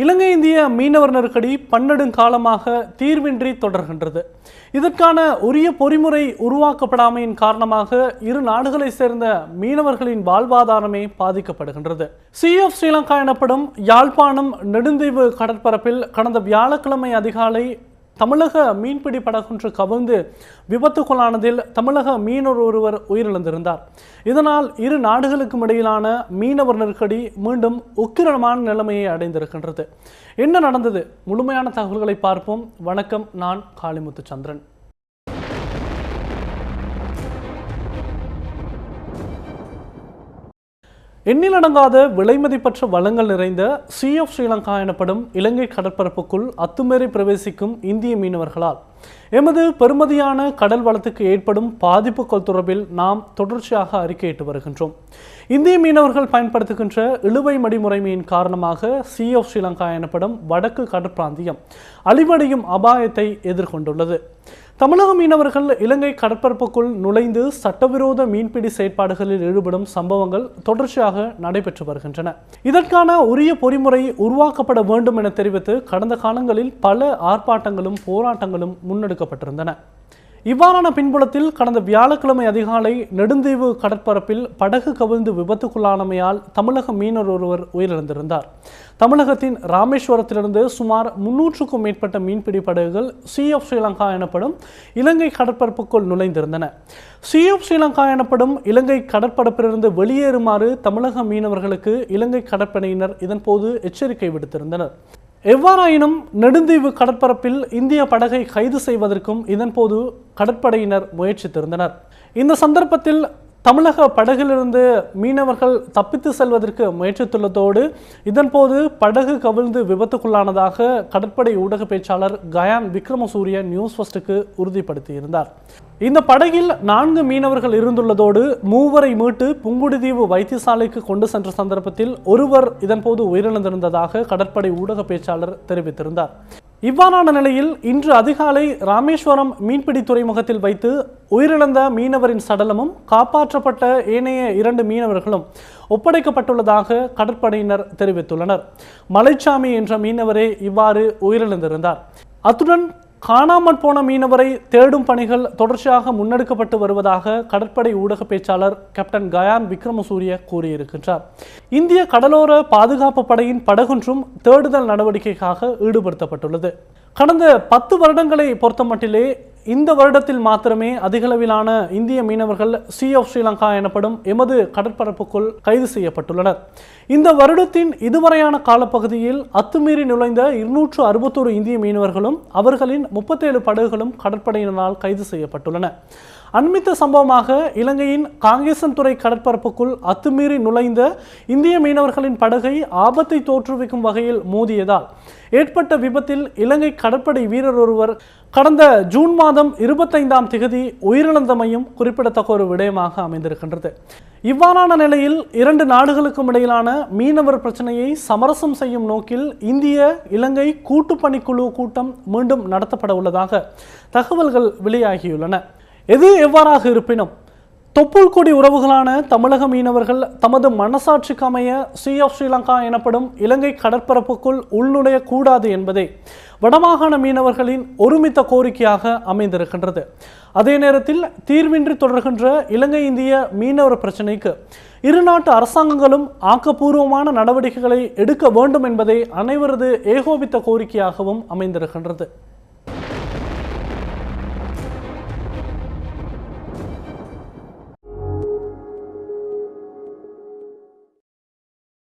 இலங்கை இந்திய மீனவர் நெருக்கடி பன்னெடுங்காலமாக தீர்வின்றி தொடர்கின்றது. இதற்கான உரிய பொறிமுறை உருவாக்கப்படாமையின் காரணமாக இரு நாடுகளை சேர்ந்த மீனவர்களின் வாழ்வாதாரமே பாதிக்கப்படுகின்றது. சி ஆஃப் ஸ்ரீலங்கா எனப்படும் யாழ்ப்பாணம் நெடுந்தீவு கடற்பரப்பில் கடந்த வியாழக்கிழமை அதிகாலை தமிழக மீன்பிடி படகொன்று கவிழ்ந்து விபத்துக்குள்ளானதில் தமிழக மீனவர் ஒருவர் உயிரிழந்திருந்தார். இதனால் இரு நாடுகளுக்கும் இடையிலான மீனவர் நெருக்கடி மீண்டும் உக்கிரமான நிலைமையை அடைந்திருக்கின்றது. என்ன நடந்தது? முழுமையான தகவல்களை பார்ப்போம். வணக்கம். நான் காளிமுத்து எண்ணிலடங்காத விலைமதிப்பற்ற வளங்கள் நிறைந்த சி ஆஃப் ஸ்ரீலங்கா எனப்படும் இலங்கை கடற்பரப்புக்குள் அத்துமீறி பிரவேசிக்கும் இந்திய மீனவர்களால். எமது பெருமதியான கடல் வளத்துக்கு ஏற்படும் பாதிப்புகள் தொடர்பில் நாம் தொடர்ச்சியாக அறிக்கையிட்டு வருகின்றோம். இந்திய மீனவர்கள் பயன்படுத்துகின்ற இழுவை மடிமுறைமையின் காரணமாக சி ஆஃப் ஸ்ரீலங்கா எனப்படும் வடக்கு கடற்பிராந்தியம் அழிவடையும் அபாயத்தை எதிர்கொண்டுள்ளது. தமிழக மீனவர்கள் இலங்கை கடற்பரப்புக்குள் நுழைந்து சட்டவிரோத மீன்பிடி செயற்பாடுகளில் ஈடுபடும் சம்பவங்கள் தொடர்ச்சியாக நடைபெற்று வருகின்றன. இதற்கான உரிய பொறிமுறை உருவாக்கப்பட வேண்டும் என தெரிவித்து கடந்த காலங்களில் பல ஆர்ப்பாட்டங்களும் போராட்டங்களும் முன்னெடுக்கப்பட்டிருந்தன. இவ்வாறான பின்புலத்தில் கடந்த வியாழக்கிழமை அதிகாலை நெடுந்தீவு கடற்பரப்பில் படகு கவிழ்ந்து விபத்துக்குள்ளானமையால் தமிழக மீனர் ஒருவர் உயிரிழந்திருந்தார். தமிழகத்தின் ராமேஸ்வரத்திலிருந்து சுமார் முன்னூற்றுக்கும் மேற்பட்ட மீன்பிடி படகுகள் சி ஆஃப் ஸ்ரீலங்கா எனப்படும் இலங்கை கடற்பரப்புக்குள் நுழைந்திருந்தன. சி ஆஃப் ஸ்ரீலங்கா எனப்படும் இலங்கை கடற்பரப்பிலிருந்து வெளியேறுமாறு தமிழக மீனவர்களுக்கு இலங்கை கடற்படையினர் இதன்போது எச்சரிக்கை விடுத்திருந்தனர். எவ்வாறாயினும் நெடுந்தீவு கடற்பரப்பில் இந்திய படகை கைது செய்வதற்கும் இதன்போது கடற்படையினர் முயற்சித்திருந்தனர். இந்த சந்தர்ப்பத்தில் தமிழக படகிலிருந்து மீனவர்கள் தப்பித்து செல்வதற்கு முயற்சித்துள்ளதோடு இதன்போது படகு கவிழ்ந்து விபத்துக்குள்ளானதாக கடற்படை ஊடக பேச்சாளர் கயான் விக்ரமசூரிய நியூஸ் ஃபர்ஸ்டுக்கு உறுதிப்படுத்தியிருந்தார். இந்த படகில் நான்கு மீனவர்கள் இருந்துள்ளதோடு மூவரை மீட்டு புங்குடுதீவு வைத்தியசாலைக்கு கொண்டு சென்ற சந்தர்ப்பத்தில் ஒருவர் இதன்போது உயிரிழந்திருந்ததாக கடற்படை ஊடக பேச்சாளர் தெரிவித்திருந்தார். இவ்வாறான நிலையில் இன்று அதிகாலை ராமேஸ்வரம் மீன்பிடி துறைமுகத்தில் வைத்து உயிரிழந்த மீனவரின் சடலமும் காப்பாற்றப்பட்ட ஏனைய இரண்டு மீனவர்களும் ஒப்படைக்கப்பட்டுள்ளதாக கடற்படையினர் தெரிவித்துள்ளனர். மலைச்சாமி என்ற மீனவரே இவ்வாறு உயிரிழந்திருந்தார். அத்துடன் காணாமற் போன மீனவரை தேடும் பணிகள் தொடர்ச்சியாக முன்னெடுக்கப்பட்டு வருவதாக கடற்படை ஊடக பேச்சாளர் கேப்டன் கயான் விக்ரமசூரிய கூறியிருக்கின்றார். இந்திய கடலோர பாதுகாப்பு படையின் படகொன்றும் தேடுதல் நடவடிக்கைக்காக ஈடுபடுத்தப்பட்டுள்ளது. கடந்த பத்து வருடங்களை பொறுத்தமட்டிலே இந்த வருடத்தில் மாத்திரமே அதிகளவிலான இந்திய மீனவர்கள் சி ஆஃப் ஸ்ரீலங்கா எனப்படும் எமது கடற்பரப்புக்குள் கைது செய்யப்பட்டுள்ளனர். இந்த வருடத்தின் இதுவரையான காலப்பகுதியில் அத்துமீறி நுழைந்த இருநூற்று அறுபத்தோரு இந்திய மீனவர்களும் அவர்களின் முப்பத்தேழு படகுகளும் கடற்படையினரால் கைது செய்யப்பட்டுள்ளன. அண்மித்த சம்பவமாக இலங்கையின் காங்கேசன்துறை கடற்பரப்புக்குள் அத்துமீறி நுழைந்த இந்திய மீனவர்களின் படகை ஆபத்தை தோற்றுவிக்கும் வகையில் மோதியதால் ஏற்பட்ட விபத்தில் இலங்கை கடற்படை வீரர் ஒருவர் கடந்த ஜூன் மாதம் இருபத்தைந்தாம் திகதி உயிரிழந்தமையும் குறிப்பிடத்தக்க ஒரு விடயமாக அமைந்திருக்கின்றது. இவ்வாறான நிலையில் இரண்டு நாடுகளுக்கும் இடையிலான மீனவர் பிரச்சனையை சமரசம் செய்யும் நோக்கில் இந்திய இலங்கை கூட்டுப்பணிக்குழு கூட்டம் மீண்டும் நடத்தப்பட உள்ளதாக தகவல்கள் வெளியாகியுள்ளன. எது எவ்வாறாக இருப்பினும் தொப்புள் கொடி உறவுகளான தமிழக மீனவர்கள் தமது மனசாட்சிக்கு அமைய சி ஆஃப் ஸ்ரீலங்கா எனப்படும் இலங்கை கடற்பரப்புக்குள் உள்நுழைய கூடாது என்பதே வடமாகாண மீனவர்களின் ஒருமித்த கோரிக்கையாக அமைந்திருக்கின்றது. அதே நேரத்தில் தீர்வின்றி தொடர்கின்ற இலங்கை இந்திய மீனவர் பிரச்சினைக்கு இரு நாட்டு அரசாங்கங்களும் ஆக்கப்பூர்வமான நடவடிக்கைகளை எடுக்க வேண்டும் என்பதே அனைவரது ஏகோபித்த கோரிக்கையாகவும் அமைந்திருக்கின்றது.